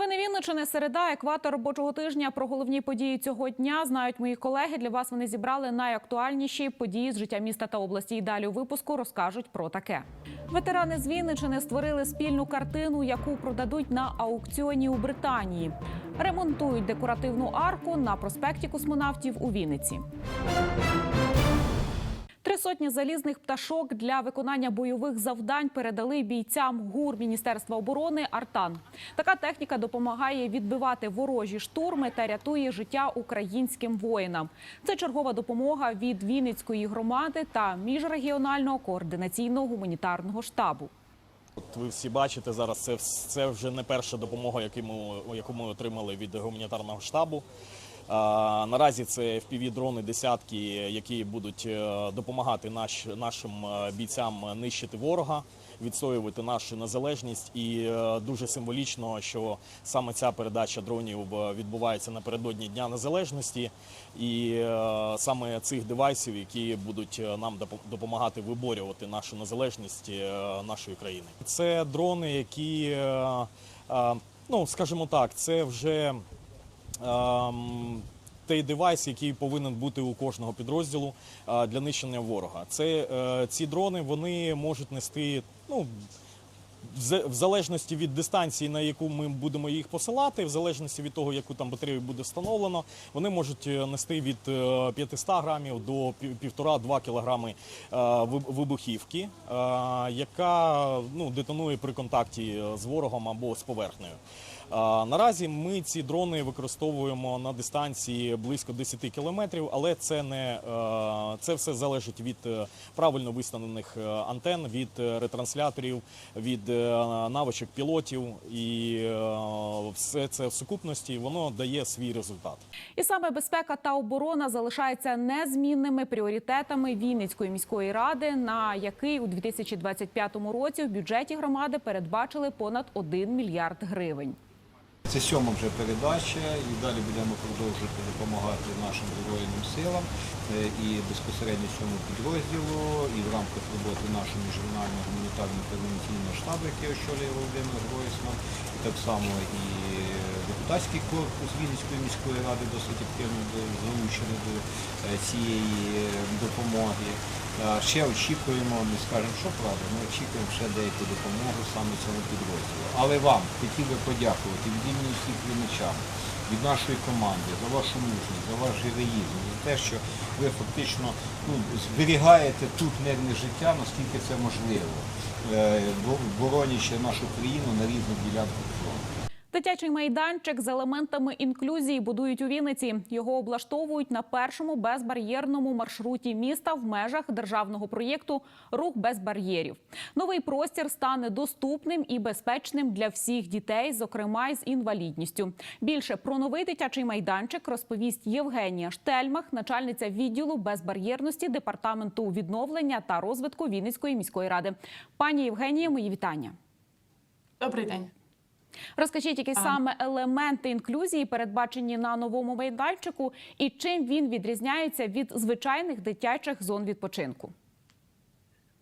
Новини Вінничини, середа, екватор робочого тижня. Про головні події цього дня знають мої колеги. Для вас вони зібрали найактуальніші події з життя міста та області. І далі у випуску розкажуть про таке. Ветерани з Вінничини створили спільну картину, яку продадуть на аукціоні у Британії. Ремонтують декоративну арку на проспекті космонавтів у Вінниці. Три сотні залізних пташок для виконання бойових завдань передали бійцям ГУР Міністерства оборони Артан. Така техніка допомагає відбивати ворожі штурми та рятує життя українським воїнам. Це чергова допомога від Вінницької громади та міжрегіонального координаційного гуманітарного штабу. От ви всі бачите зараз, це, це вже не перша допомога, яку ми, яку ми отримали від гуманітарного штабу. Наразі це FPV-дрони десятки, які будуть е, допомагати наш, нашим е, бійцям нищити ворога, відстоювати нашу незалежність. І е, дуже символічно, що саме ця передача дронів відбувається напередодні Дня Незалежності, і саме цих девайсів, які будуть нам допомагати виборювати нашу незалежність нашої країни. Це дрони, які, ну скажімо так, це вже той девайс, який повинен бути у кожного підрозділу е, для нищення ворога. Це е, ці дрони вони можуть нести ну. в залежності від дистанції, на яку ми будемо їх посилати, в залежності від того, яку там батарею буде встановлено, вони можуть е, нести від е, 500 грамів до пів- півтора-два кілограми вибухівки, яка ну, детонує при контакті з ворогом або з поверхнею. Наразі ми ці дрони використовуємо на дистанції близько 10 кілометрів, але це не е, це все залежить від е, правильно виставлених е, антен, від ретрансляторів, від навичок пілотів, і все це в сукупності воно дає свій результат. І саме безпека та оборона залишаються незмінними пріоритетами Вінницької міської ради, на який у 2025 році в бюджеті громади передбачили понад 1 мільярд гривень. Це сьома вже передача, і далі будемо продовжувати допомагати нашим Збройним силам е, і безпосередньо цьому підрозділу, і в рамках роботи нашого міжнародного гуманітарного координаційного штабу, який очолює Володимир Гройсман, і так само і депутатський корпус Вінницької міської ради досить активно залучений до е, цієї е, допомоги. Ще очікуємо, не скажемо, що правда, ми очікуємо ще деяку допомогу саме цьому підрозділу. Але вам хотів би подякувати від імені всіх вінничан, від нашої команди за вашу мужність, за ваш героїзм, за те, що ви фактично ну, зберігаєте тут мирне життя, наскільки це можливо, е, боронячи нашу країну на різних ділянках. Дитячий майданчик з елементами інклюзії будують у Вінниці. Його облаштовують на першому безбар'єрному маршруті міста в межах державного проєкту Рух без бар'єрів. Новий простір стане доступним і безпечним для всіх дітей, зокрема й з інвалідністю. Більше про новий дитячий майданчик розповість Євгенія Штельмах, начальниця відділу безбар'єрності департаменту відновлення та розвитку Вінницької міської ради. Пані Євгенія, мої вітання. Добрий день. Розкажіть, які саме елементи інклюзії передбачені на новому майданчику, і чим він відрізняється від звичайних дитячих зон відпочинку?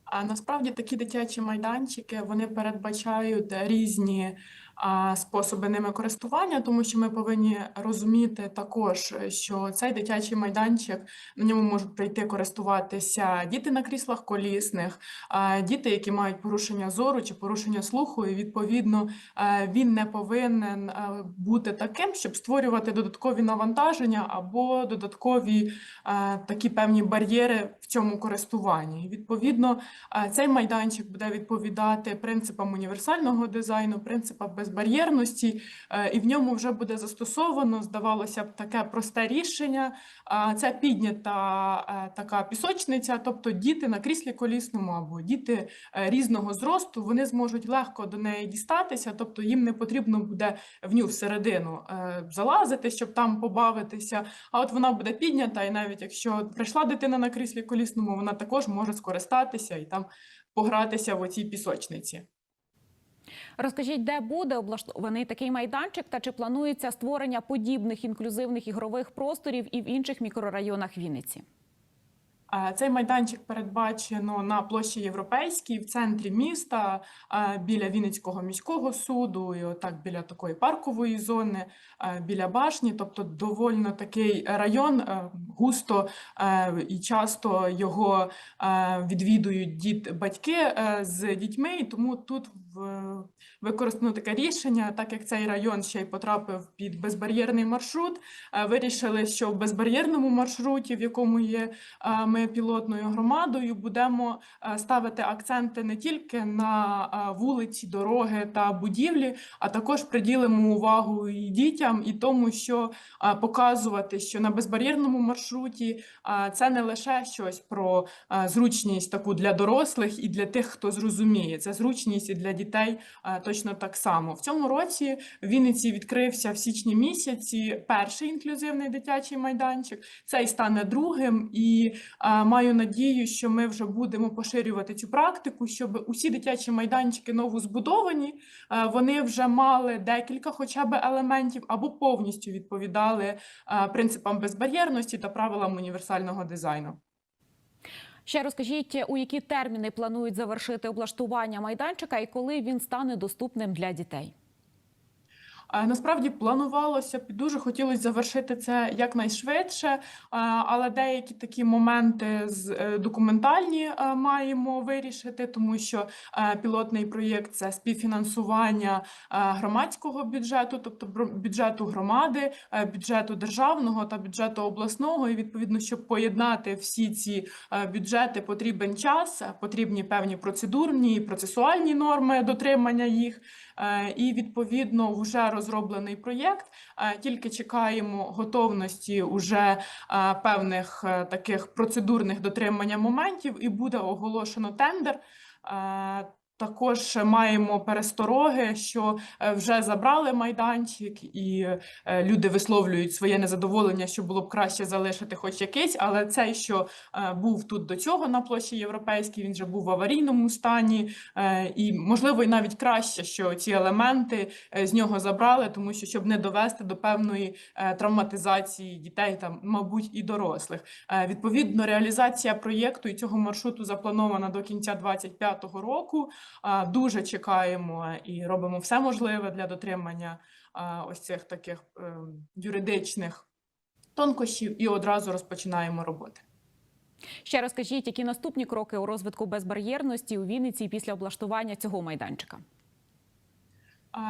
А насправді такі дитячі майданчики вони передбачають різні а, способи ними користування, тому що ми повинні розуміти також, що цей дитячий майданчик на ньому можуть прийти користуватися діти на кріслах колісних, діти, які мають порушення зору чи порушення слуху, і відповідно він не повинен бути таким, щоб створювати додаткові навантаження або додаткові такі певні бар'єри в цьому користуванні. І, Відповідно, цей майданчик буде відповідати принципам універсального дизайну, принципам безбар'єрності, е, і в ньому вже буде застосовано, здавалося б, таке просте рішення. Це піднята е, така пісочниця, тобто діти на кріслі колісному або діти е, різного зросту, вони зможуть легко до неї дістатися, тобто їм не потрібно буде в ню всередину залазити, щоб там побавитися. А от вона буде піднята, і навіть якщо прийшла дитина на кріслі колісному, вона також може скористатися і там погратися в оцій пісочниці. Розкажіть, де буде облаштований такий майданчик, та чи планується створення подібних інклюзивних ігрових просторів і в інших мікрорайонах Вінниці? Цей майданчик передбачено на площі Європейській в центрі міста біля Вінницького міського суду, і отак біля такої паркової зони, біля башні. Тобто довольно такий район густо і часто його відвідують діт, батьки з дітьми, і тому тут використано таке рішення, так як цей район ще й потрапив під безбар'єрний маршрут. е, Вирішили, що в безбар'єрному маршруті, в якому є е, ми пілотною громадою, будемо е, ставити акценти не тільки на вулиці, дороги та будівлі, а також приділимо увагу і дітям, і тому, що показувати, що на безбар'єрному маршруті це не лише щось про зручність таку для дорослих і для тих, хто зрозуміє. Це зручність і для дітей е, точно так само. В цьому році в Вінниці відкрився в січні місяці перший інклюзивний дитячий майданчик. Цей стане другим, і е, маю надію, що ми вже будемо поширювати цю практику, щоб усі дитячі майданчики новозбудовані, е, вони вже мали декілька хоча б елементів або повністю відповідали принципам безбар'єрності та правилам універсального дизайну. Ще розкажіть, у які терміни планують завершити облаштування майданчика і коли він стане доступним для дітей? Насправді планувалося б дуже хотілося завершити це якнайшвидше, але деякі такі моменти з е, документальні е, маємо вирішити, тому що е, пілотний проєкт це співфінансування громадського бюджету, тобто бюджету громади, бюджету державного та бюджету обласного. І відповідно, щоб поєднати всі ці бюджети, потрібен час, потрібні певні процедурні і процесуальні норми дотримання їх. Е, І відповідно вже розроблений проєкт. Е, Тільки чекаємо готовності уже е, певних таких процедурних дотримання моментів, і буде оголошено тендер. Також маємо перестороги, що е, вже забрали майданчик, і е, люди висловлюють своє незадоволення, що було б краще залишити хоч якийсь, але цей, що е, був тут до цього на площі Європейській, він вже був в аварійному стані, І можливо, і навіть краще, що ці елементи з нього забрали, тому що щоб не довести до певної травматизації дітей, там, мабуть, і дорослих. Відповідно, реалізація проєкту і цього маршруту запланована до кінця 2025 року. Дуже чекаємо і робимо все можливе для дотримання ось цих таких е, юридичних тонкощів, і одразу розпочинаємо роботи. Ще розкажіть, які наступні кроки у розвитку безбар'єрності у Вінниці після облаштування цього майданчика?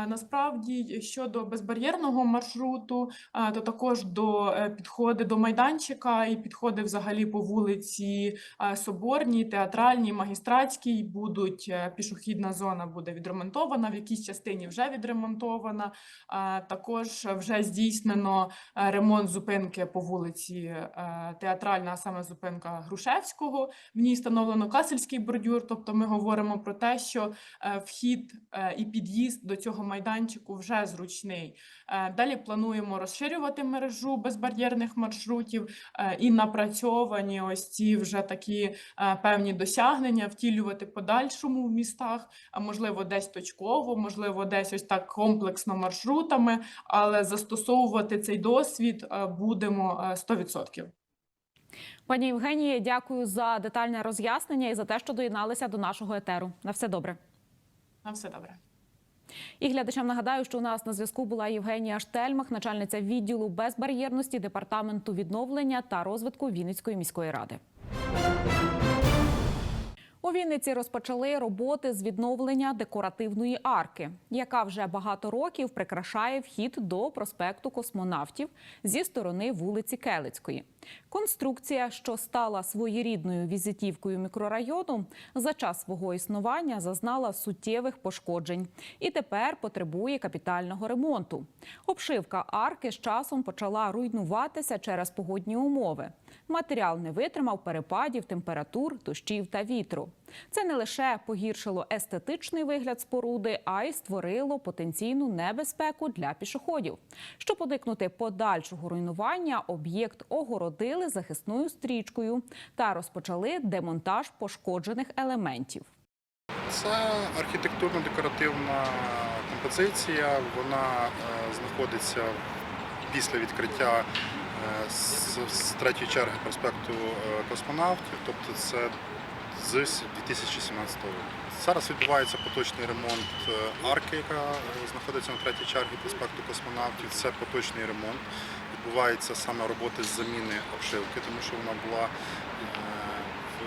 Насправді щодо безбар'єрного маршруту, то також до е, підходи до майданчика і підходи взагалі по вулиці Соборній, театральній, магістратській будуть е, пішохідна зона буде відремонтована, в якійсь частині вже відремонтована. Також вже здійснено е, ремонт зупинки по вулиці Театральна, а саме зупинка Грушевського. В ній встановлено касельський бордюр. Тобто ми говоримо про те, що вхід і під'їзд до цього майданчику вже зручний. Е, Далі плануємо розширювати мережу безбар'єрних маршрутів е, і напрацьовані ось ці вже такі е, певні досягнення втілювати подальшому в містах, а можливо, десь точково, можливо, десь ось так комплексно маршрутами, але застосовувати цей досвід будемо е, 100%. Пані Євгенії, дякую за детальне роз'яснення і за те, що доєдналися до нашого етеру. На все добре. На все добре. І глядачам нагадаю, що у нас на зв'язку була Євгенія Штельмах, начальниця відділу безбар'єрності департаменту відновлення та розвитку Вінницької міської ради. У Вінниці розпочали роботи з відновлення декоративної арки, яка вже багато років прикрашає вхід до проспекту космонавтів зі сторони вулиці Келицької. Конструкція, що стала своєрідною візитівкою мікрорайону, за час свого існування зазнала суттєвих пошкоджень і тепер потребує капітального ремонту. Обшивка арки з часом почала руйнуватися через погодні умови. Матеріал не витримав перепадів температур, дощів та вітру. Це не лише погіршило естетичний вигляд споруди, а й створило потенційну небезпеку для пішоходів. Щоб уникнути подальшого руйнування, об'єкт огородили захисною стрічкою та розпочали демонтаж пошкоджених елементів. Це архітектурно-декоративна композиція. Вона е, знаходиться після відкриття е, з, з третьої черги проспекту е, космонавтів, тобто це з 2017 року. Зараз відбувається поточний ремонт е, арки, яка е, знаходиться на третій чергі проспекту космонавтів. Це поточний ремонт. Відбуваються саме роботи з заміни обшивки, тому що вона була е, в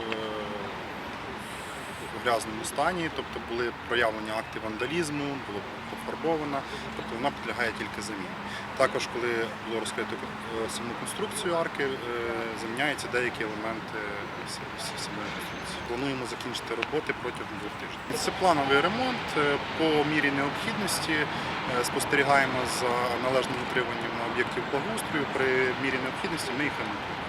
грязному стані, тобто були проявлені акти вандалізму, було пофарбована, тобто вона підлягає тільки заміні. Також, коли було розкрито е, саму конструкцію арки, е, заміняються деякі елементи с- самої конструкції. Плануємо закінчити роботи протягом двох тижнів. Це плановий ремонт. Е, По мірі необхідності е, спостерігаємо за належним утриманням об'єктів благоустрою. При мірі необхідності ми їх ремонтуємо.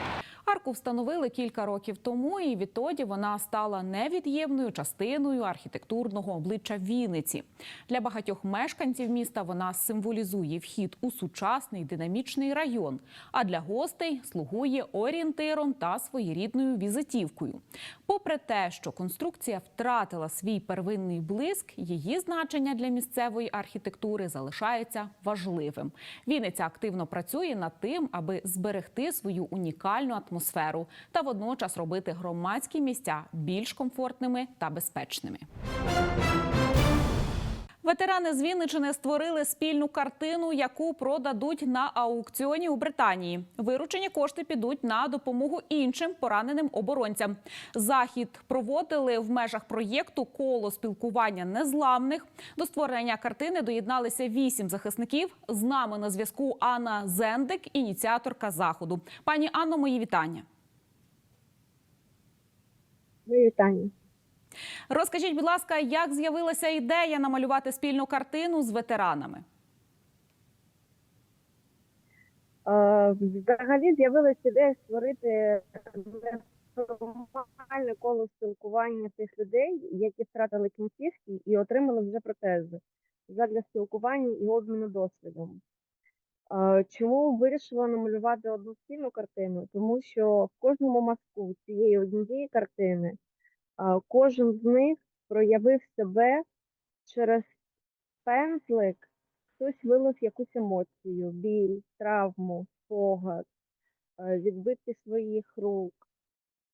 Встановили кілька років тому, і відтоді вона стала невід'ємною частиною архітектурного обличчя Вінниці. Для багатьох мешканців міста вона символізує вхід у сучасний динамічний район, а для гостей слугує орієнтиром та своєрідною візитівкою. Попри те, що конструкція втратила свій первинний блиск, її значення для місцевої архітектури залишається важливим. Вінниця активно працює над тим, аби зберегти свою унікальну атмосферу та водночас робити громадські місця більш комфортними та безпечними. Ветерани з Вінничини створили спільну картину, яку продадуть на аукціоні у Британії. Виручені кошти підуть на допомогу іншим пораненим оборонцям. Захід проводили в межах проєкту коло спілкування незламних. До створення картини доєдналися вісім захисників. З нами на зв'язку Анна Зендик, ініціаторка заходу. Пані Анно, мої вітання. Мої вітання. Розкажіть, будь ласка, як з'явилася ідея намалювати спільну картину з ветеранами? Е, Взагалі з'явилася ідея створити неформальне коло спілкування тих людей, які втратили кінцівки і отримали вже протези задля спілкування і обміну досвідом. Чому вирішила намалювати одну спільну картину? Тому що в кожному мазку цієї однієї картини кожен з них проявив себе через пензлик хтось вилив якусь емоцію, біль, травму, спогад, е, відбитки своїх рук.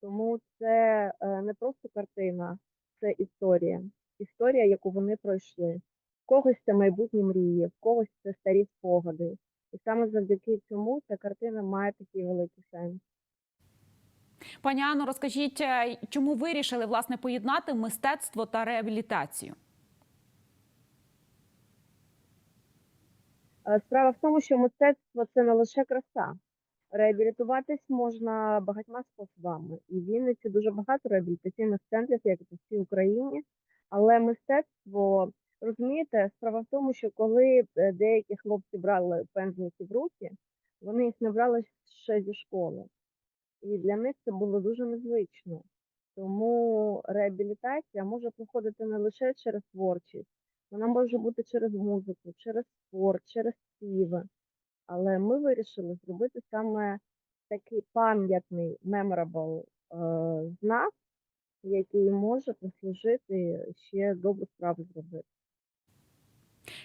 Тому це е, не просто картина, це історія. Історія, яку вони пройшли. В когось це майбутні мрії, в когось це старі спогади. І саме завдяки цьому ця картина має такий великий сенс. Пані Анно, розкажіть, е, чому вирішили власне поєднати мистецтво та реабілітацію? Е, Справа в тому, що мистецтво це не лише краса. Реабілітуватись можна багатьма способами. І в Вінниці дуже багато реабілітаційних центрів, як і по всій Україні. Але мистецтво, розумієте, справа в тому, що коли е, деякі хлопці брали пензлики в руки, вони їх не брали ще зі школи. І для них це було дуже незвично. Тому реабілітація може проходити не лише через творчість, вона може бути через музику, через спорт, через співи. Але ми вирішили зробити саме такий пам'ятний е, знак, який може послужити ще добру справу зробити.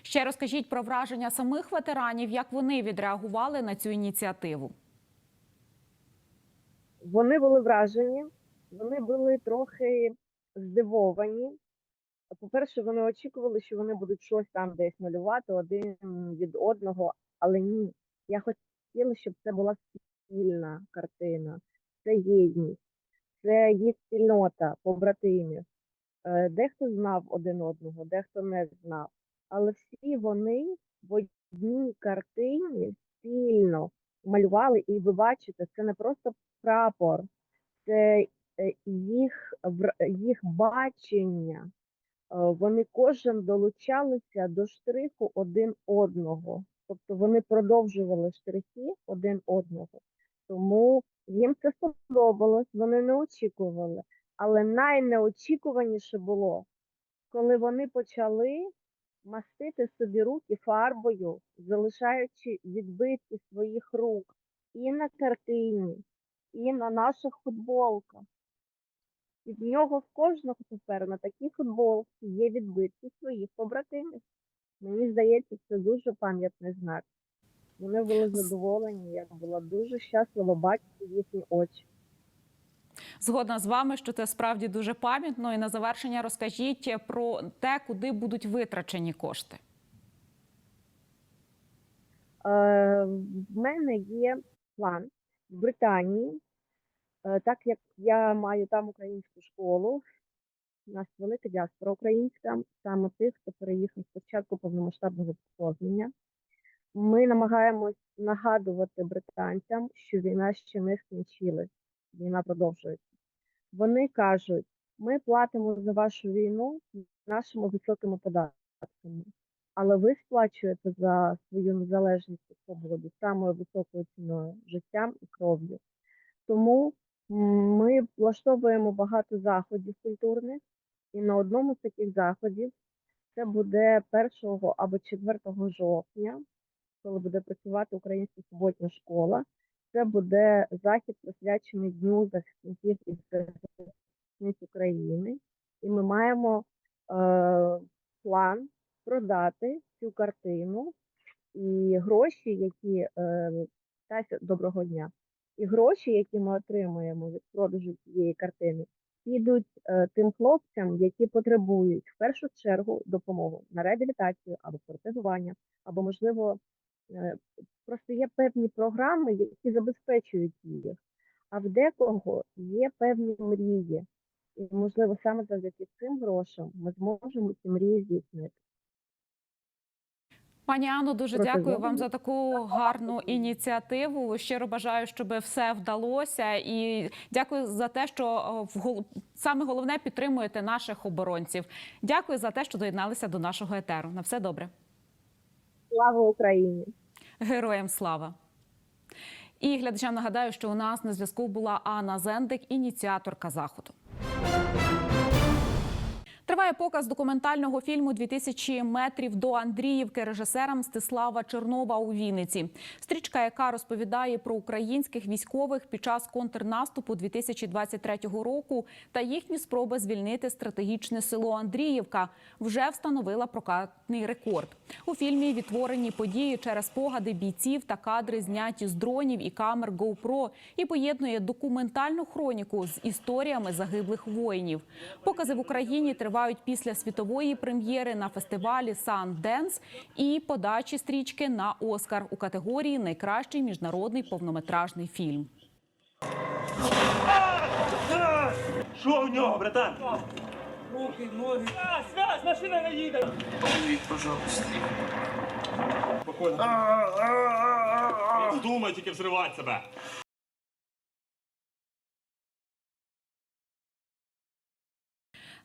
Ще розкажіть про враження самих ветеранів, як вони відреагували на цю ініціативу. Вони були вражені, вони були трохи здивовані. По-перше, вони очікували, що вони будуть щось там десь малювати один від одного, але ні. Я хотіла, щоб це була спільна картина, це єдність, це їх спільнота побратимів. Е, Дехто знав один одного, дехто не знав. Але всі вони в одній картині спільно малювали, і ви бачите, це не просто прапор, це е, їх, їх бачення. Е, Вони кожен долучалися до штриху один одного. Тобто вони продовжували штрихи один одного. Тому їм це сподобалось, вони не очікували. Але найнеочікуваніше було, коли вони почали мастити собі руки фарбою, залишаючи відбитки своїх рук і на картині, і на наших футболках. І в нього в кожного тепер на такій футболці є відбитки своїх побратимів. Мені здається, це дуже пам'ятний знак. Вони були задоволені. Я була дуже щаслива бачити їхні очі. Згодна з вами, що це справді дуже пам'ятно. І на завершення розкажіть про те, куди будуть витрачені кошти. Е, В мене є план в Британії, Е, так як я маю там українську школу, у нас велика діаспора українська, саме тих, хто переїхав спочатку повномасштабного вторгнення. Ми намагаємось нагадувати британцям, що війна ще не скінчилась, війна продовжується. Вони кажуть, ми платимо за вашу війну нашими високими податками, але ви сплачуєте за свою незалежність і свободу самою високою ціною життям і кров'ю. Тому ми влаштовуємо багато заходів культурних, і на одному з таких заходів це буде 1 або 4 жовтня, коли буде працювати Українська суботня школа. Це буде захід присвячений Дню захисників і захисниць України. І ми маємо е, план продати цю картину і гроші, які е, доброго дня. І гроші, які ми отримуємо від продажу цієї картини, підуть е, тим хлопцям, які потребують в першу чергу допомоги на реабілітацію або протезування, або можливо е, просто є певні програми, які забезпечують їх. А в декого є певні мрії, і можливо саме завдяки цим грошам ми зможемо ці мрії здійснити. Пані Анно, дуже Проти дякую вам за таку гарну ініціативу. Щиро бажаю, щоб все вдалося, і дякую за те, що в гол- саме головне підтримуєте наших оборонців. Дякую за те, що доєдналися до нашого етеру. На все добре. Слава Україні! Героям слава! І глядачам нагадаю, що у нас на зв'язку була Анна Зендик, ініціаторка заходу. Триває показ документального фільму «2000 метрів до Андріївки режисера Мстислава Чернова у Вінниці. Стрічка, яка розповідає про українських військових під час контрнаступу 2023 року та їхні спроби звільнити стратегічне село Андріївка, вже встановила прокатний рекорд. У фільмі відтворені події через спогади бійців та кадри зняті з дронів і камер GoPro і поєднує документальну хроніку з історіями загиблих воїнів. Покази в Україні тривають після світової прем'єри на фестивалі Sundance і подачі стрічки на Оскар у категорії Найкращий міжнародний повнометражний фільм. Що у нього, братан? Руки, ноги. Связь, машина не їде. Привіт, пожалуйста. Спокійно. Не вздумай тільки взривати себе.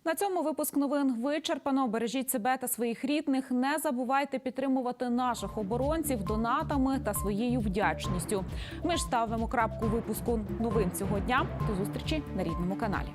На цьому випуск новин вичерпано. Бережіть себе та своїх рідних. Не забувайте підтримувати наших оборонців донатами та своєю вдячністю. Ми ж ставимо крапку випуску новин цього дня. До зустрічі на рідному каналі.